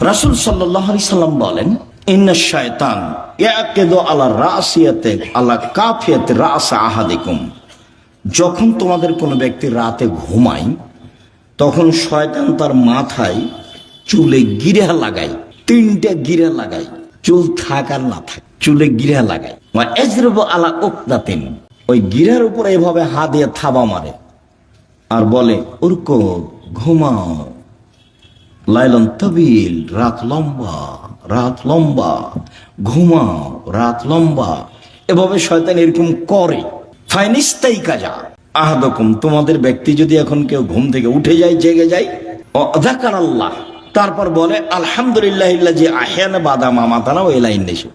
রাসুল সাল্লাল্লাহু সাল্লাম বলেন, ইন্না শয়তান আলা রাসিয়াতে আলা কাফিয়াতে রাস আহাদিকুম। যখন তোমাদের কোনো ব্যক্তি রাতে ঘুমায়, তখন শয়তান তার মাথায় চুলে গিরা লাগায়, তিনটা গিরা লাগায়, চুল থাক আর না থাক, চুলে গিরা লাগায়। আলা ওকদাতিন ওই গিরার উপরে এভাবে হাত দিয়ে থাবা মারে। আর বলে, উর্ক, ঘুমাও। লাইলন তবিল, রাত লম্বা রাত লম্বা, ঘুমাও, রাত লম্বা। এভাবে শয়তান এরকম করে। ফাইনিস্তাই কাজা। আহাদকম, তোমাদের ব্যক্তি যদি এখন কেউ ঘুম থেকে উঠে যায়, জেগে যায় অধাকার আল্লাহ। তারপর বলে, আলহামদুলিল্লাহ যে আহিয়ানা বাদা মামাতানা ওই লাইন নেশু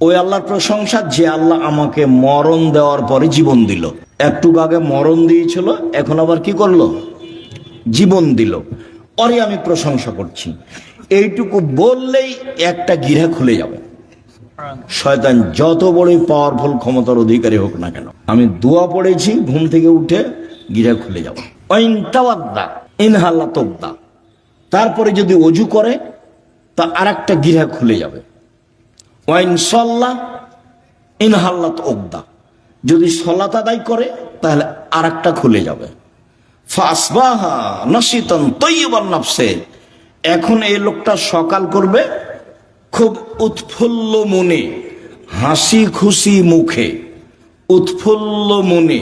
ওই আল্লাহর প্রশংসা, যে আল্লাহ আমাকে মরণ দেওয়ার পরে জীবন দিল। একটু আগে মরণ দিয়েছিল, এখন আবার কি করল? জীবন দিল। অরে আমি প্রশংসা করছি। এইটুকু বললেই একটা গিরা খুলে যাবে। শয়তান যত বড়ই পাওয়ারফুল ক্ষমতার অধিকারী হোক না কেন, আমি দোয়া পড়েছি, ঘুম থেকে উঠে গিরা খুলে যাব। ইনতাওয়াদ্দা ইনহাল্লা তোবদা তারপরে যদি অজু করে, তা আর একটা গিরা খুলে যাবে। ওয়াইন সল্লা ইনহাল্লাত ওকদা যদি সলাত আদায় করে, তাহলে আর একটা খুলে যাবে। ফাসবাহা এখন এই লোকটা সকাল করবে খুব উৎফুল্ল মনে হাসি খুশি মুখে, উৎফুল্ল মনে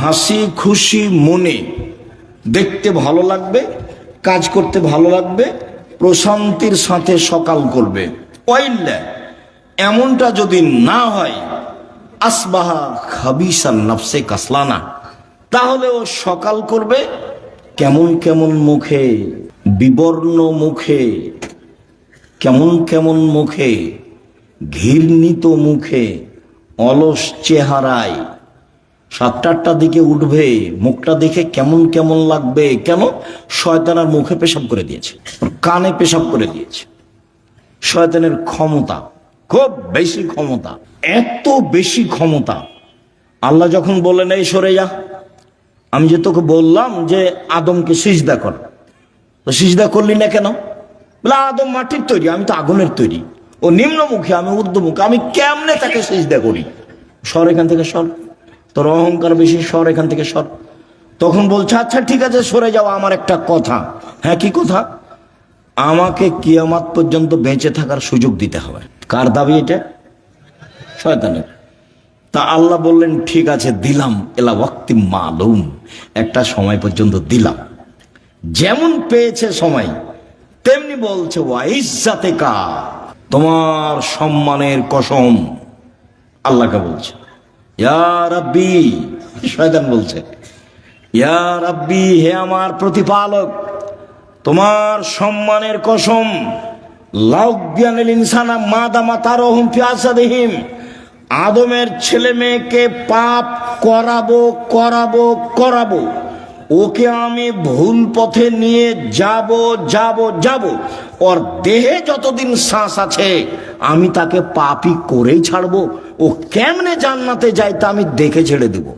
হাসি খুশি মনে। দেখতে ভালো লাগবে, কাজ করতে ভালো লাগবে, প্রশান্তির সাথে সকাল করবে। এমনটা যদি না হয়, আসবাহা খাবিসান নফসে কাসলানা। তাহলে ও সকাল করবে কেমন কেমন মুখে, বিবর্ণ মুখে, কেমন কেমন মুখে, ঘৃণিত মুখে, অলস চেহারায়। সাতটা আটটার দিকে উঠবে, মুখটা দেখে কেমন কেমন লাগবে, কেন? শয়তানার মুখে পেশাব করে দিয়েছে, কানে পেশাব করে দিয়েছে। শয়তানের ক্ষমতা, খুব বেশি ক্ষমতা, এত বেশি ক্ষমতা। আল্লাহ যখন বললেন, এই সরে যা আমি যে তোকে বললাম যে আদমকে সিজদা কর। তো সিজদা করলি না কেন? বলে, আদম মাটির তৈরি, আমি তো আগুনের তৈরি। ও নিম্নমুখী, আমি ঊর্ধ্বমুখী, আমি কেমনে তাকে সিজদা করি? সর এখান থেকে সর। তোর অহংকার বেশি, সর এখান থেকে সর। তখন বলছে আচ্ছা ঠিক আছে, সরে যাও, আমার একটা কথা। হ্যাঁ কি কথা? আমাকে কিয়ামাত পর্যন্ত বেঁচে থাকার সুযোগ দিতে হবে। কার দাবি এটা? শয়তানের। তা আল্লাহ বললেন, ঠিক আছে, দিলাম। এলা ওয়াক্তি মালুম। একটা সময় পর্যন্ত দিলাম। যেমন পেয়েছে সময়, তেমনি বলছে ওয়াইজাতে কা তোমার সম্মানের কসম। আল্লাহকে বলছে। ইয়া শয়তান বলছে। ইয়া হে আমার প্রতিপালক, তোমার সম্মানের কসম। লাউজ্ঞানের ইনসানা মা দামা তার অহম ফিয়াসাদিহিম আদমের ছেলে মেয়েকে পাপ করাবো করাবো করাবো। ওকে আমি ভুল পথে নিয়ে যাব যাব যাব। ওর দেহে যতদিন শ্বাস আছে, আমি তাকে পাপই করেই ছাড়বো। ও কেমনে জান্নাতে যাইতে আমি দেখে ছেড়ে দেবো।